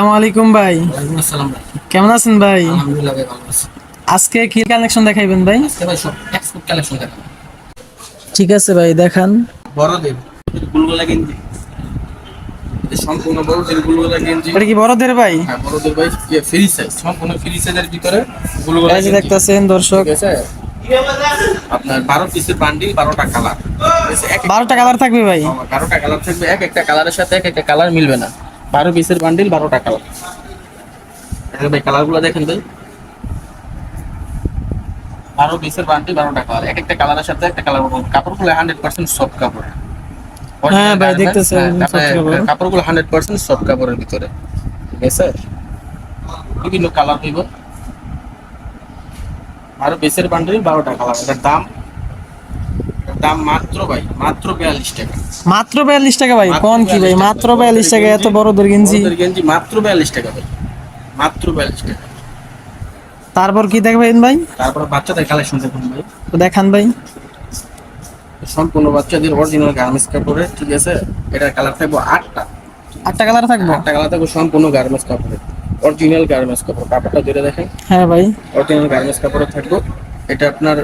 আসসালামু আলাইকুম ভাই। আসসালাম ভাই। কেমন আছেন ভাই? আলহামদুলিল্লাহ ভাই ভালো আছি। আজকে কি কালেকশন দেখাইবেন ভাই? আজকে ভাই সব এক্সপোর্ট কালেকশন দেখাবো। ঠিক আছে ভাই দেখান। বড়দের। গুলগুলা গেঞ্জি। সম্পূর্ণ বড়দের গুলগুলা গেঞ্জি। এটা কি বড়দের ভাই? হ্যাঁ বড়দের ভাই। ফ্রি সাইজ সম্পূর্ণ ফ্রি সাইজের ভিতরে গুলগুলা এই যে দেখতেছেন দর্শক। ঠিক আছে? আপনার বারো পিসের বান্ডিল বারোটা কালার বারোটা কালার থাকবে ভাই। বারোটা কালার থাকবে এক একটা কালারের সাথে এক একটা কালার মিলবে না। বারো পিসের বান্ডিল বারোটা কালার ভাই কালারগুলো দেখেন ভাই। বারো পিসের বান্ডিল বারোটা কালার এক একটা কালারের সাথে একটা কালার কাপড়গুলো হান্ড্রেড পার্সেন্ট সফট কাপড়। হ্যাঁ ভাই, দেখতেছি হ্যাঁ। কাপড়গুলো হান্ড্রেড পার্সেন্ট সফট কাপড়ের ভিতরে। ঠিক আছে? বিভিন্ন কালার দিব বারো পিসের বান্ডিল বারোটা কালার এটার দাম দাম মাত্র ভাই মাত্র বিয়াল্লিশ টাকা। মাত্র বিয়াল্লিশ টাকা ভাই কোন কি ভাই? মাত্র বিয়াল্লিশ টাকা এত বড়দের গেঞ্জি। বড়দের গেঞ্জি মাত্র বিয়াল্লিশ টাকা ভাই মাত্র বিয়াল্লিশ টাকা। তারপর কি দেখবেন ভাই? তারপর বাচ্চাদের কালেকশন দেখুন ভাই। তো দেখান ভাই। সম্পূর্ণ বাচ্চাদের অরিজিনাল গার্মেন্টস কাপড়ের ঠিক আছে? এটার কালার থাকব আটটা। আটটা কালার থাকব? আটটা কালার থাকব সম্পূর্ণ গার্মেন্টস কাপড়ের অরিজিনাল গার্মেন্টস কাপড় কাপড়টা ধরে দেখেন। হ্যাঁ ভাই। অরিজিনাল গার্মেন্টস কাপড়ে থাকব। এটা আপনার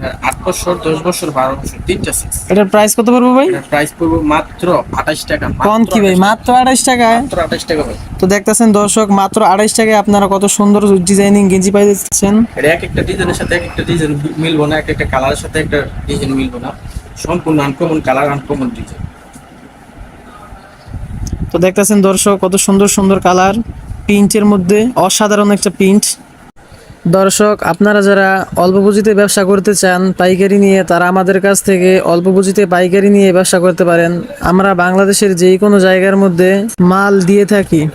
আপনার আট বছর দশ বছর বারো বছর তিনটা সিক্স এটার প্রাইস কত পড়বে ভাই? এটার প্রাইস পড়ব মাত্র আঠাশ টাকা কোন কি ভাই? মাত্র মাত্র আঠাশ টাকা ভাই। তো দেখতেছেন দর্শক মাত্র টাকায় আপনারা কত সুন্দর ডিজাইনিং গেঞ্জি পাই যাচ্ছেন এক একটা ডিজাইনের সাথে এক একটা ডিজাইন মিলবো না এক একটা কালারের সাথে একটা ডিজাইন মিলবো না। সম্পূর্ণ আনকমন কালার আনকমন ডিজাইন তো দেখতেছেন দর্শক কত সুন্দর সুন্দর কালার পিঞ্চের মধ্যে অসাধারণ একটা পিঞ্চ দর্শক, আপনারা যারা অল্প পুঁজিতে ব্যবসা করতে চান, পাইকারি নিয়ে, তারা আমাদের কাছ থেকে অল্প পুঁজিতে পাইকারি নিয়ে ব্যবসা করতে পারেন। আমরা বাংলাদেশের যে কোনো জায়গার মধ্যে মাল দিয়ে থাকি।